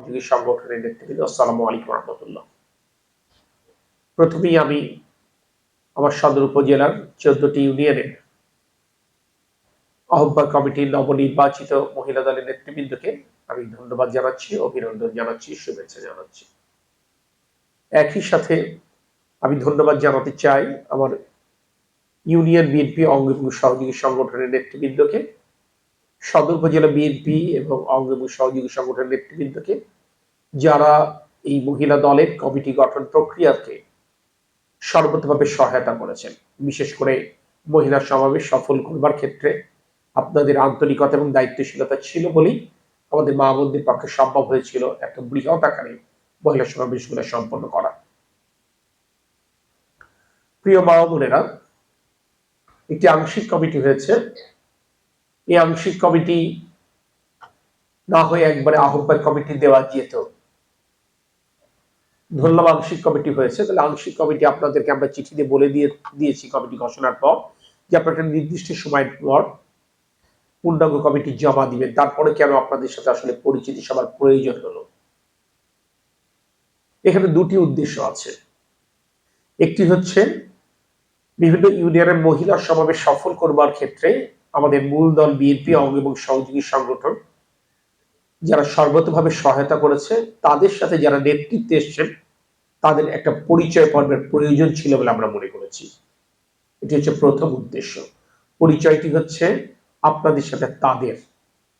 সহযোগী সংগঠনের নেতৃবৃন্দ আসসালামু আলাইকুম রহমতুল্লাহ। প্রথমেই আমি আমার সদর উপজেলার চোদ্দটি ইউনিয়নের আহ্বায়ক কমিটির নবনির্বাচিত মহিলা দলের নেতৃবৃন্দকে আমি ধন্যবাদ জানাচ্ছি, অভিনন্দন জানাচ্ছি, শুভেচ্ছা জানাচ্ছি। একই সাথে আমি ধন্যবাদ জানাতে চাই আমার ইউনিয়ন বিএনপি অঙ্গ সহযোগী সংগঠনের নেতৃবৃন্দকে। সদর উপজেলা বিএনপি এবং অঙ্গ এবং সহযোগী সংগঠনের নেতৃবৃন্দকে, যারা এই মহিলা দলের কমিটি গঠন প্রক্রিয়াকে সর্বতভাবে সহায়তা করেছেন, বিশেষ করে মহিলা সমাবেশ সফল করবার ক্ষেত্রে আপনাদের আন্তরিকতা এবং দায়িত্বশীলতা ছিল বলেই আমাদের মা বোনদের পক্ষে সম্ভব হয়েছিল একটা বৃহৎ আকারে মহিলা সমাবেশগুলো সম্পন্ন করা। প্রিয় মা বোনেরা, একটি আংশিক কমিটি হয়েছে। এই আংশিক কমিটি না হয়ে একবারে আহ্বায়ক কমিটি দেওয়া যেত ধরলাম আংশিক কমিটি হয়েছে। তাহলে আংশিক কমিটি আপনাদেরকে আমরা চিঠি দিয়ে বলে দিয়ে দিয়েছি কমিটি ঘোষণার পর যে আপনারা নির্দিষ্ট সময়ের পর পূর্ণাঙ্গ কমিটি জমা দিবেন। তারপরে কেন আপনাদের সাথে আসলে পরিচিতি সবার প্রয়োজন হলো? এখানে দুটি উদ্দেশ্য আছে। একটি হচ্ছে বিভিন্ন ইউনিয়নের মহিলা সমাবেশ সফল করবার ক্ষেত্রে আমাদের মূল দল বিএনপি অঙ্গ এবং সহযোগী সংগঠন, যারা সর্বতভাবে সহায়তা করেছে, তাদের সাথে যারা নেতৃত্বে এসছেন, তাদের একটা পরিচয় পর্বের প্রয়োজন ছিল বলে আমরা মনে করেছি। এটি হচ্ছে প্রথম উদ্দেশ্য। পরিচয়টি হচ্ছে আপনাদের সাথে তাদের।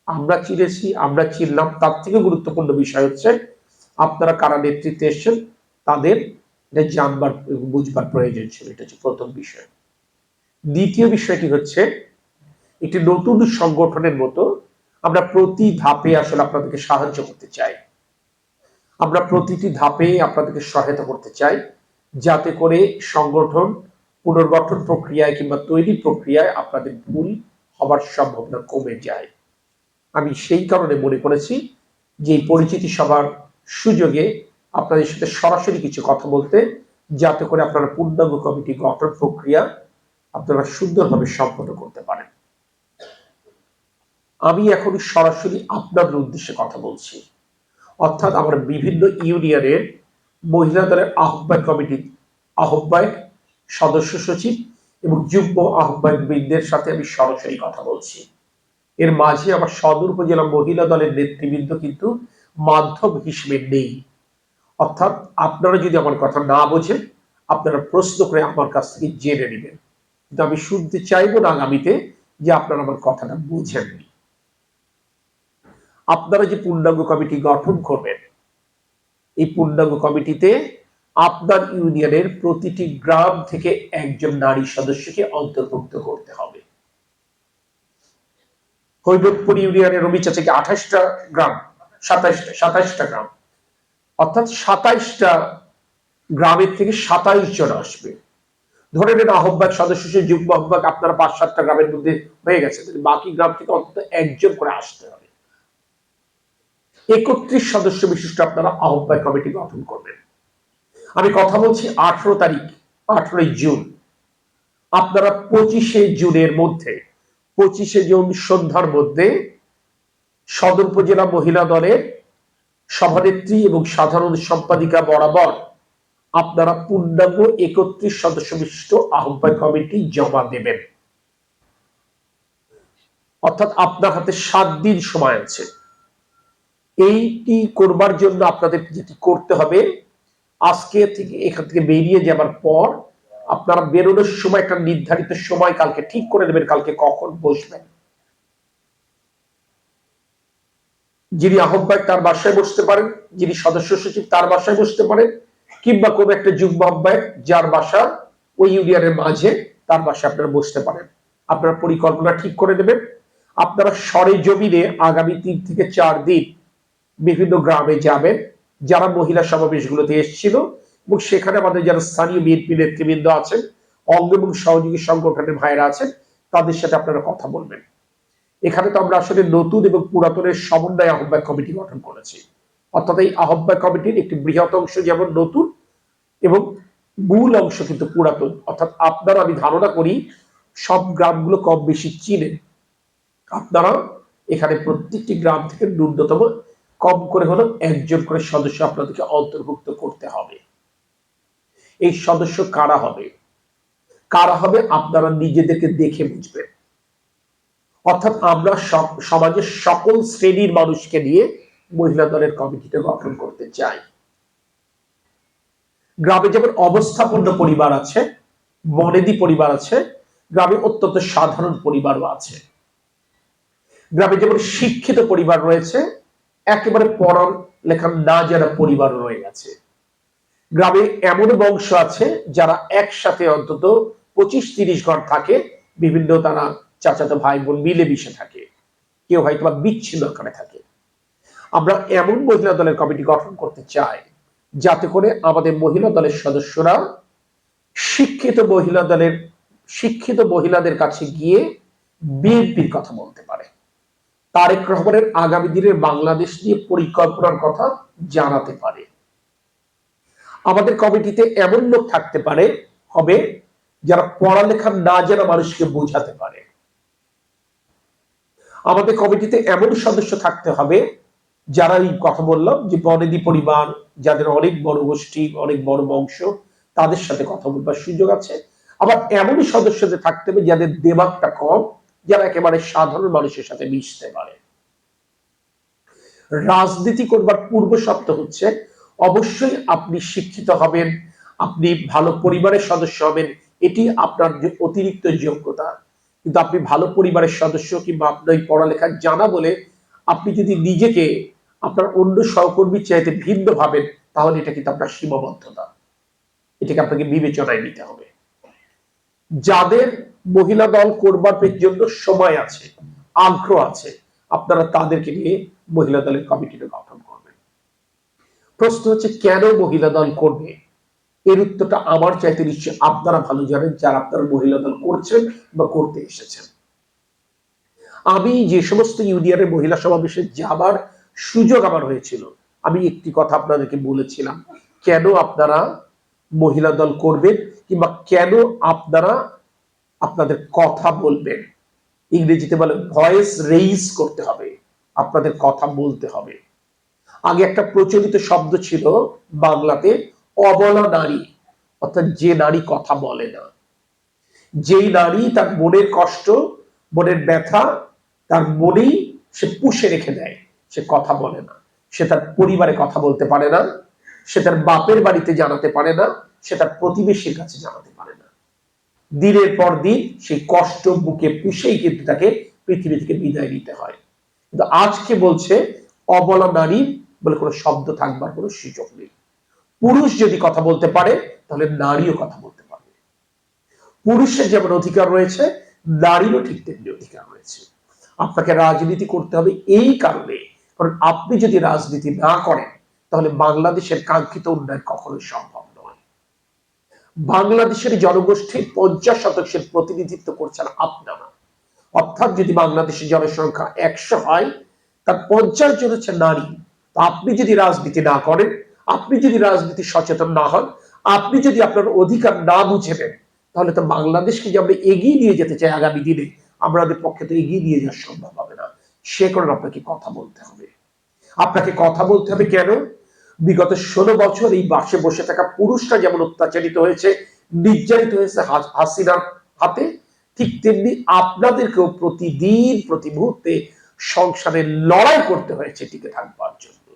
আমরা চিনেছি, আমরা চিনলাম, তার থেকে গুরুত্বপূর্ণ বিষয় হচ্ছে আপনারা কারা নেতৃত্বে এসছেন, তাদের এটা জানবার বুঝবার প্রয়োজন ছিল। এটা হচ্ছে প্রথম বিষয়। দ্বিতীয় বিষয়টি হচ্ছে একটি নতুন সংগঠনের মতো আমরা প্রতি ধাপে আসলে আপনাদেরকে সাহায্য করতে চাই। আমরা প্রতিটি ধাপে আপনাদেরকে সহায়তা করতে চাই যাতে করে সংগঠন পুনর্গঠন প্রক্রিয়ায় কিংবা তৈরি প্রক্রিয়ায় আপনাদের ভুল হবার সম্ভাবনা কমে যায়। আমি সেই কারণে মনে করেছি যে পরিচিতি সভার সুযোগে আপনাদের সাথে সরাসরি কিছু কথা বলতে, যাতে করে আপনারা পূর্ণাঙ্গ কমিটি গঠন প্রক্রিয়া আপনারা সুন্দরভাবে সম্পন্ন করতে পারেন। আমি এখন সরাসরি আপনাদের উদ্দেশ্যে কথা বলছি। অর্থাৎ আমরা বিভিন্ন ইউনিয়নের মহিলা দলের আহ্বায়ক কমিটি আহ্বায়ক, সদস্য সচিব এবং যুগ্ম আহ্বায়ক বৃন্দের সাথে আমি সরাসরি কথা বলছি। এর মাঝে আমার সদর উপজেলা মহিলা দলের নেতৃবৃন্দ কিন্তু মাধ্যম হিসেবে নেই। অর্থাৎ আপনারা যদি আমার কথা না বোঝেন, আপনারা প্রশ্ন করে আমার কাছ থেকে জেনে নেবেন। কিন্তু আমি শুনতে চাইব না আগামীতে যে আপনারা আমার কথাটা বুঝেননি। আপনারা যে পূর্ণাঙ্গ কমিটি গঠন করবেন, এই পূর্ণাঙ্গ কমিটিতে আপনার ইউনিয়নের প্রতিটি গ্রাম থেকে একজন নারী সদস্যকে অন্তর্ভুক্ত করতে হবে। হৈবতপুর ইউনিয়নের রবিচা থেকে আঠাশটা গ্রাম সাতাইশটা সাতাইশটা গ্রাম, অর্থাৎ সাতাইশটা গ্রামের থেকে সাতাইশ জন আসবে। ধরে নেন আহ্বায়ক সদস্য হিসেবে যুগ্ম আহ্বায়ক, আপনারা পাঁচ, সাতটা গ্রামের মধ্যে হয়ে গেছে বাকি গ্রাম থেকে অন্তত একজন করে আসতে হবে। একত্রিশ সদস্য বিশিষ্ট আপনারা আহ্বায়ক কমিটি গঠন করবেন। আমি কথা বলছি আঠারো তারিখ, আঠারোই জুন। আপনারা পঁচিশে জুনের মধ্যে, পঁচিশে জুন সন্ধ্যার মধ্যে সদর উপজেলা মহিলা দলের সভানেত্রী এবং সাধারণ সম্পাদিকা বরাবর আপনারা পূর্ণাঙ্গ একত্রিশ সদস্য বিশিষ্ট আহ্বায়ক কমিটি জমা দেবেন। অর্থাৎ আপনার হাতে সাত দিন সময় আছে। এইটি করবার জন্য আপনাদের যেটি করতে হবে, আজকে থেকে এখান থেকে বেরিয়ে যাবার পর আপনারা বেরোনোর সময় একটা নির্ধারিত সময় কালকে ঠিক করে দেবেন কালকে কখন বসবেন। যিনি আহ্বায়ক তার বাসায় বসতে পারেন, যিনি সদস্য সচিব তার বাসায় বসতে পারেন, কিংবা কোন একটা যুগ্ম আহ্বায়ক যার বাসা ওই ইউনিয়নের মাঝে তার বাসায় আপনারা বসতে পারেন। আপনারা পরিকল্পনা ঠিক করে দেবেন আপনারা সরে জমিনে আগামী তিন থেকে চার দিন বিভিন্ন গ্রামে যাবেন, যারা মহিলা সমাবেশগুলোতে এসেছিল এবং সেখানে আমাদের যারা স্থানীয় বিএনপি নেতৃবৃন্দ আছেন, অঙ্গ এবং সহযোগী সংগঠনের ভাইরা আছেন, তাদের সাথে আপনারা কথা বলবেন। এখানে তো আমরা আসলে নতুন এবং পুরাতনের সমন্বয় আহ্বায়ক কমিটি গঠন করেছি। অর্থাৎ এই আহ্বায়ক কমিটির একটি বৃহৎ অংশ যেমন নতুন এবং মূল অংশ কিন্তু পুরাতন। অর্থাৎ আপনারা আমি ধারণা করি সব গ্রামগুলো কম বেশি চিনেন। আপনারা এখানে প্রত্যেকটি গ্রাম থেকে ন্যূনতম কম করে হলো একজন করে সদস্য আপনাদেরকে অন্তর্ভুক্ত করতে হবে। এই সদস্য কারা হবে? কারা হবে আপনারা নিজেদেরকে দেখে বুঝবেন। অর্থাৎ আমরা সমাজের সকল শ্রেণির মানুষকে নিয়ে মহিলা দলের কমিটিটা গঠন করতে চাই। গ্রামে যেমন অবস্থাপন্ন পরিবার আছে, বনেদি পরিবার আছে, গ্রামে অত্যন্ত সাধারণ পরিবারও আছে। গ্রামে যেমন শিক্ষিত পরিবার রয়েছে একেবারে পড়ার লেখা না যারা পরিবার রয়ে গেছে। গ্রামে এমন বংশ আছে যারা একসাথে অন্তত পঁচিশ তিরিশ ঘর থাকে। বিভিন্ন তারা চাচাতো ভাই বোন মিলে মিশে থাকে। কেউ হয়তো বা বিচ্ছিন্ন আকারে থাকে। আমরা এমন মহিলা দলের কমিটি গঠন করতে চাই, যাতে করে আমাদের মহিলা দলের সদস্যরা শিক্ষিত মহিলা দলের, শিক্ষিত মহিলাদের কাছে গিয়ে বিএনপির কথা বলতে পারে। তারেক রহমানের আগামী দিনের বাংলাদেশ নিয়ে পরিকল্পনার কথা জানাতে পারে। আমাদের কমিটিতে এমন লোক থাকতে পারে, হবে, যারা পড়ালেখা না জানা মানুষকে বোঝাতে পারে। আমাদের কমিটিতে এমন সদস্য থাকতে হবে যারা এই কথা বললাম যে বনেদি পরিবার, যাদের অনেক বড় গোষ্ঠী, অনেক বড় বংশ, তাদের সাথে কথা বলবার সুযোগ আছে। আবার এমনই সদস্যদের থাকতে হবে যাদের দেমাগটা কম যারা একেবারে সাধারণ মানুষের সাথে মিশতে পারে। রাজনীতি করবার পূর্ব শর্ত হচ্ছে, অবশ্যই আপনি শিক্ষিত হবেন, আপনি ভালো পরিবারের সদস্য হবেন, এটি আপনার যে অতিরিক্ত যোগ্যতা। কিন্তু আপনি ভালো পরিবারের সদস্য কিংবা আপনার পড়ালেখা জানা বলে আপনি যদি নিজেকে আপনার অন্য সহকর্মীর চাইতে ভিন্ন ভাবেন, তাহলে এটা কিন্তু আপনার সীমাবদ্ধতা। এটাকে আপনাকে বিবেচনায় নিতে হবে। যাদের মহিলা দল করবার জন্য সময় আছে, আগ্রহ আছে। আপনারা তাদেরকে নিয়ে মহিলা দলের কমিটিটা গঠন করবেন। প্রশ্ন হচ্ছে, কেন মহিলা দল করবে? এর উত্তরটা আমার চাইতে নিশ্চয় আপনারা ভালো জানেন, যারা আপনারা মহিলা দল করছেন বা করতে এসেছেন। আমি যে সমস্ত ইউনিয়নের মহিলা সমাবেশে যাবার সুযোগ আমার হয়েছিল, আমি একটি কথা আপনাদেরকে বলেছিলাম, কেন আপনারা মহিলা দল করবেন কিংবা কেন আপনারা আপনাদের কথা বলবেন। ইংরেজিতে বলে ভয়েস রেইজ করতে হবে। আপনাদের কথা বলতে হবে। আগে একটা প্রচলিত শব্দ ছিল বাংলাতে অবলা নারী, অর্থাৎ যে নারী কথা বলে না। যেই নারী তার মনের কষ্ট, মনের ব্যথা, তার মনেই সে পুষে রেখে দেয়। সে কথা বলে না। সে তার পরিবারে কথা বলতে পারে না। সে তার বাপের বাড়িতে জানাতে পারে না। সে তার প্রতিবেশীর কাছে জানাতে পারে না। দিনের পর দিন সেই কষ্ট বুকে পুষেই কিন্তু তাকে পৃথিবী থেকে বিদায় নিতে হয়। কিন্তু আজকে বলছে, অবলা নারী বলে কোনো শব্দ থাকবার কোনো সুযোগ নেই। পুরুষ যদি কথা বলতে পারে, তাহলে নারীও কথা বলতে পারবে। পুরুষের যেমন অধিকার রয়েছে, নারীরও ঠিক তেমনি অধিকার রয়েছে। আপনাকে রাজনীতি করতে হবে এই কারণে। কারণ আপনি যদি রাজনীতি না করেন, তাহলে বাংলাদেশের কাঙ্ক্ষিত উন্নয়ন কখনোই সম্ভব বাংলাদেশের জনগোষ্ঠীর পঞ্চাশ শতাংশের প্রতিনিধিত্ব করছেন আপনারা। অর্থাৎ যদি বাংলাদেশের জনসংখ্যা একশো হয়, তার পঞ্চাশ জন হচ্ছে নারী। আপনি যদি রাজনীতি না করেন, আপনি যদি রাজনীতি সচেতন না হন, আপনি যদি আপনার অধিকার না বুঝে নেন, তাহলে তো বাংলাদেশকে যে আমরা এগিয়ে নিয়ে যেতে চাই আগামী দিনে, আমাদের পক্ষে তো এগিয়ে নিয়ে যাওয়া সম্ভব হবে না। সে কারণে আপনাকে কথা বলতে হবে। আপনাকে কথা বলতে হবে কেন? বিগত ষোলো বছর এই বাসে বসে থাকা পুরুষরা যেমন অত্যাচারিত হয়েছে নির্যাতিত হয়েছে হাসিনার হাতে, ঠিক তেমনি আপনাদেরকেও প্রতিদিন, প্রতি মুহূর্তে সংসারে লড়াই করতে হয়েছে, টিকে থাকবার জন্য।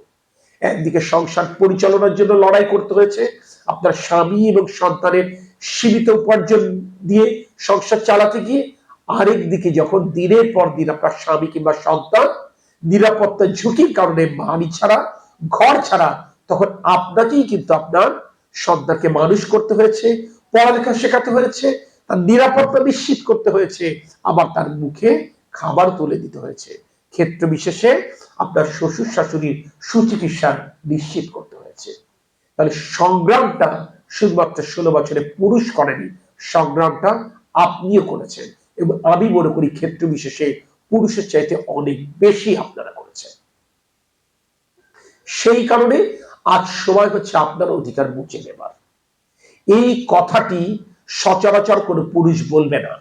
একদিকে সংসার পরিচালনার জন্য লড়াই করতে হয়েছে, আপনার স্বামী এবং সন্তানের সীমিত উপার্জন দিয়ে সংসার চালাতে গিয়ে আরেক দিকে যখন দিনের পর দিন আপনার স্বামী কিংবা সন্তান নিরাপত্তা ঝুঁকির কারণে বাড়ি ছাড়া, ঘর ছাড়া তখন আপনাকেই কিন্তু আপনার সন্তানকে মানুষ করতে হয়েছে, পড়ালেখা শেখাতে হয়েছে, তার নিরাপত্তা নিশ্চিত করতে হয়েছে, আবার তার মুখে খাবার তুলে দিতে হয়েছে। ক্ষেত্র বিশেষে আপনার শ্বশুর শাশুড়ির সুচিকিৎসা নিশ্চিত করতে হয়েছে। তাহলে সংগ্রামটা শুধুমাত্র ষোলো বছরে পুরুষ করেনি, সংগ্রামটা আপনিও করেছেন। এবং আমি মনে করি ক্ষেত্র বিশেষে পুরুষের চাইতে অনেক বেশি আপনারা করেছেন। সেই কারণে আজ সময় হচ্ছে আপনার অধিকার বুঝে নেবার। এই কথাটি সচরাচর কোনো পুরুষ বলবে না।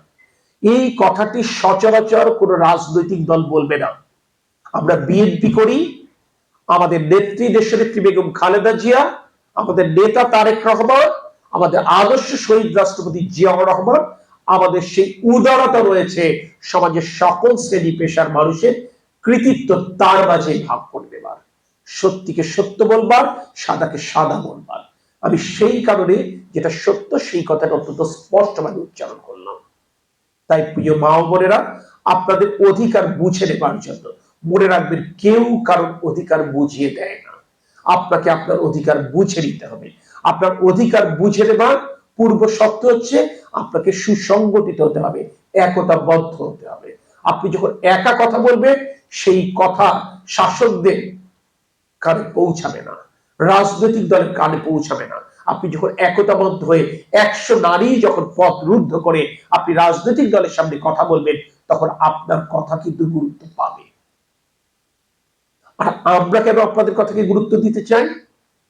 এই কথাটি সচরাচর কোনো রাজনৈতিক দল বলবে না। আমরা বিএনপি করি, আমাদের নেত্রী দেশনেত্রী বেগম খালেদা জিয়া, আমাদের নেতা তারেক রহমান, আমাদের আদর্শ শহীদ রাষ্ট্রপতি জিয়াউর রহমান, আমাদের সেই উদারতা রয়েছে সমাজের সকল শ্রেণি পেশার মানুষের কৃতিত্ব তার মাঝে ভাগ করে। সত্যিকে সত্য বলবার, সাদাকে সাদা বলবার। আমি সেই কারণে যেটা সত্য, সেই কথাটা অত্যন্ত স্পষ্টভাবে উচ্চারণ করলাম। তাই প্রিয় মা বোনেরা, আপনাদের অধিকার বুঝে নেবার জন্য, মনে রাখবেন কেউ কারণ অধিকার বুঝিয়ে দেয় না। আপনাকে আপনার অধিকার বুঝে নিতে হবে। আপনার অধিকার বুঝে নেবার পূর্ব শর্ত হচ্ছে, আপনাকে সুসংগঠিত হতে হবে, একতাবদ্ধ হতে হবে। আপনি যখন একা কথা বলবেন, সেই কথা শাসকদের কানে পৌঁছাবে না। রাজনৈতিক দলের কানে পৌঁছাবে না। আপনি যখন একতাবদ্ধ হয়ে একশো নারী যখন পথ রুদ্ধ করে আপনি রাজনৈতিক দলের সামনে কথা বলবেন, তখন আপনার কথা কিন্তু গুরুত্ব পাবে। আর আমরা কেন আপনাদের কথাকে গুরুত্ব দিতে চাই?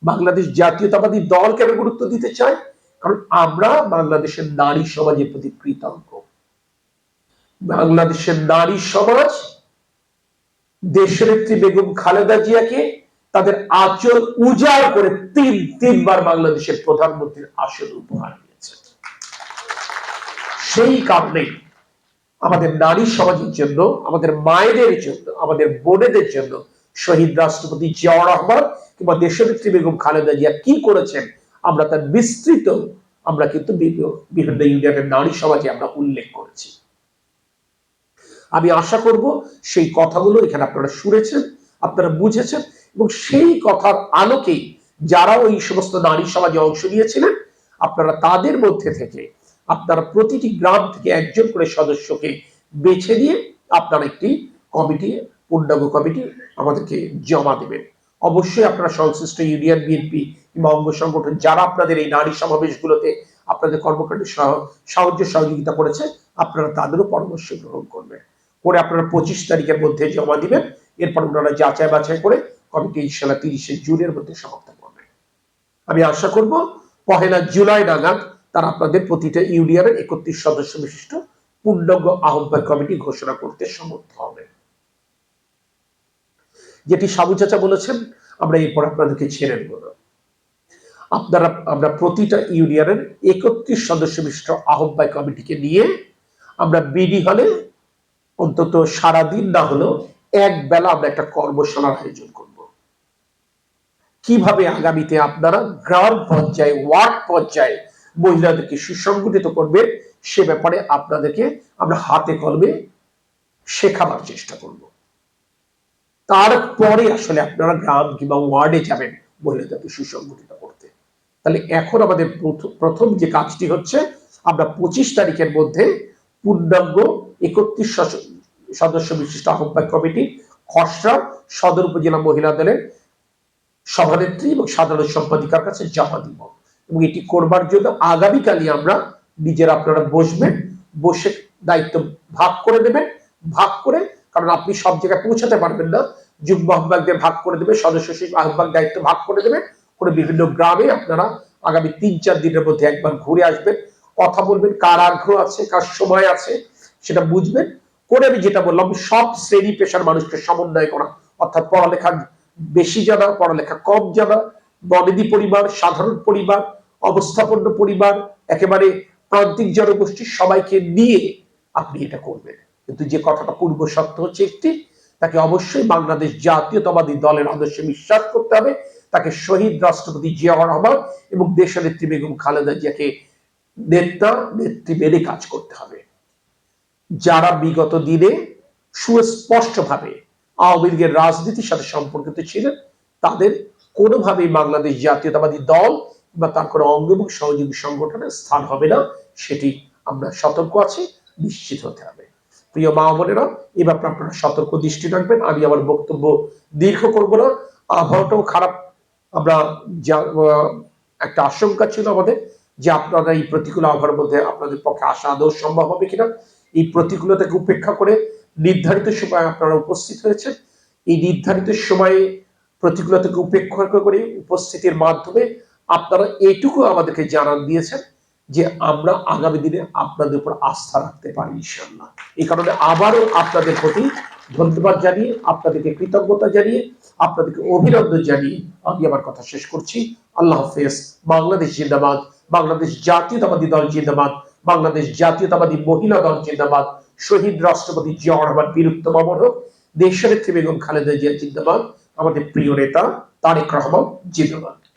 বাংলাদেশ জাতীয়তাবাদী দল কেন গুরুত্ব দিতে চাই কারণ আমরা বাংলাদেশের নারী সমাজের প্রতি কৃতজ্ঞ। বাংলাদেশের নারী সমাজ, দেশনেত্রী বেগম খালেদা জিয়াকে তাদের আচল উজাড় করে তিন, তিনবার বাংলাদেশের প্রধানমন্ত্রীর আসন উপহার দিয়েছে সেই কারণে আমাদের নারী সমাজের জন্য, আমাদের মায়েদের জন্য, আমাদের বোনেদের জন্য শহীদ রাষ্ট্রপতি জিয়াউর রহমান কিংবা দেশনেত্রী বেগম খালেদা জিয়া কি করেছেন, আমরা তার বিস্তৃত, আমরা কিন্তু বিভিন্ন ইউনিয়নের নারী সমাজে আমরা উল্লেখ করেছি। আমি আশা করব সেই কথাগুলো এখানে আপনারা শুনেছেন, আপনারা বুঝেছেন এবং সেই কথার আলোকেই যারা ওই সমস্ত নারী সমাজে অংশ নিয়েছিলেন, আপনারা তাদের মধ্যে থেকে আপনারা প্রতিটি গ্রাম থেকে একজন করে সদস্যকে বেছে দিয়ে আপনারা একটি কমিটি, পূর্ণাঙ্গ কমিটি আমাদেরকে জমা দেবেন। অবশ্যই আপনারা সংশ্লিষ্ট ইউনিয়ন, বিএনপি কিংবা অঙ্গ সংগঠন যারা আপনাদের এই নারী সমাবেশগুলোতে আপনাদের কর্মকাণ্ডে সাহায্য, সহযোগিতা করেছে, আপনারা তাদেরও পরামর্শ গ্রহণ করবেন। করে আপনারা পঁচিশ তারিখের মধ্যে জমা দিবেন, এরপর ওনারা যাচাই বাছাই করে কমিটি ইনশাল্লাহ তিরিশে জুনের মধ্যে সমাপ্ত করবে। আমি আশা করব, পহেলা জুলাই নাগাদ তারা আপনাদের প্রতিটা ইউনিয়নের একত্রিশ সদস্য বিশিষ্ট পূর্ণাঙ্গ আহ্বায়ক কমিটি ঘোষণা করতে সমর্থ হবে। যেটি সাবু চাচা বলেছেন, আমরা এরপর আপনাদেরকে ছেড়ে দেব না। আপনারা, আমরা প্রতিটা ইউনিয়নের একত্রিশ সদস্য বিশিষ্ট আহ্বায়ক কমিটিকে নিয়ে আমরা বিডি হলে অন্তত সারাদিন না হলেও এক বেলা আমরা একটা কর্মশালার আয়োজন কীভাবে আগামীতে আপনারা গ্রাম পর্যায়ে, ওয়ার্ড পর্যায়ে মহিলাদেরকে সুসংগঠিত করবে, সে ব্যাপারে আপনাদেরকে আমরা হাতে কলমে শেখাবার চেষ্টা করব। তারপরে আসলে আপনারা গ্রাম কিংবা ওয়ার্ডে যাবেন মহিলাদেরকে সুসংগঠিত করতে। তাহলে এখন আমাদের প্রথম যে কাজটি হচ্ছে, আমরা পঁচিশ তারিখের মধ্যে পূর্ণাঙ্গ একত্রিশ সদস্য বিশিষ্ট আহ্বায়ক কমিটি, খসড়া সদর উপজেলা মহিলা দলের সভানেত্রী এবং সাধারণ সম্পাদিকার কাছে জমা দিব। এবং এটি করবার জন্য আগামীকালই আমরা নিজের আপনারা বসবেন, বসে দায়িত্ব ভাগ করে দেবেন, ভাগ করে, কারণ আপনি সব জায়গায় পৌঁছাতে পারবেন না যুগ্ম আহ্বায়কদের ভাগ করে দেবে সদস্য আহ্বায়ক দায়িত্ব ভাগ করে দেবে করে বিভিন্ন গ্রামে আপনারা আগামী তিন চার দিনের মধ্যে একবার ঘুরে আসবেন, কথা বলবেন, কার আগ্রহ আছে, কার সময় আছে, সেটা বুঝবেন, করে আমি যেটা বললাম, সব শ্রেণি পেশার মানুষকে সমন্বয় করা, অর্থাৎ পড়ালেখা বেশি জানা পড়ালেখা কম জানা বনেদি পরিবার, সাধারণ পরিবার, অবস্থাপন্ন পরিবার, একেবারে প্রান্তিক জনগোষ্ঠীর সবাইকে নিয়ে আপনি এটা করবেন। কিন্তু যে কথাটা পূর্ব সত্য হচ্ছে একটি, তাকে অবশ্যই বাংলাদেশ জাতীয়তাবাদী দলের আদর্শে বিশ্বাস করতে হবে, তাকে শহীদ রাষ্ট্রপতি জিয়াউর রহমান এবং দেশনেত্রী বেগম খালেদা জিয়াকে নেতা, নেত্রী মেনে কাজ করতে হবে। যারা বিগত দিনে সুস্পষ্টভাবে আওয়ামী লীগের রাজনীতির সাথে সম্পর্কিত ছিলেন। তাদের কোনোভাবেই বাংলাদেশ জাতীয়তাবাদী দল বা তার কোনো অঙ্গ এবং সহযোগী সংগঠনের স্থান হবে না, সেটি আমরা সতর্ক আছি, নিশ্চিত হতে হবে। প্রিয় মা বোনেরা এ ব্যাপারে আপনারা সতর্ক দৃষ্টি রাখবেন। আমি আমার বক্তব্য দীর্ঘ করব না। আবহাওয়াটাও খারাপ। আমরা একটা আশঙ্কা ছিল আমাদের যে আপনারা এই প্রতিকূল আবহাওয়ার মধ্যে আপনাদের পক্ষে আসা আদৌ সম্ভব হবে কিনা। এই প্রতিকূলতাকে উপেক্ষা করে নির্ধারিত সময় আপনারা উপস্থিত হয়েছে এই নির্ধারিত সময়ে প্রতিকূলতাকে উপেক্ষা করে উপস্থিতির মাধ্যমে আপনারা এইটুকু আমাদেরকে জানান দিয়েছেন যে আমরা আগামী দিনে আপনাদের উপর আস্থা রাখতে পারি ইনশাল্লাহ এই কারণে আবারও আপনাদের প্রতি ধন্যবাদ জানিয়ে, আপনাদেরকে কৃতজ্ঞতা জানিয়ে, আপনাদেরকে অভিনন্দন জানিয়ে আমি আমার কথা শেষ করছি। আল্লাহ হাফেজ। বাংলাদেশ জিন্দাবাদ। বাংলাদেশ জাতীয়তাবাদী দল জিন্দাবাদ। বাংলাদেশ জাতীয়তাবাদী মহিলা দল জিন্দাবাদ। শহীদ রাষ্ট্রপতি জিয়া রহমান বীরত্ব অমর হোক, দেশনেত্রী বেগম খালেদা জিয়া জিন্দাবাদ, আমাদের প্রিয় নেতা তারেক রহমান জিন্দাবাদ।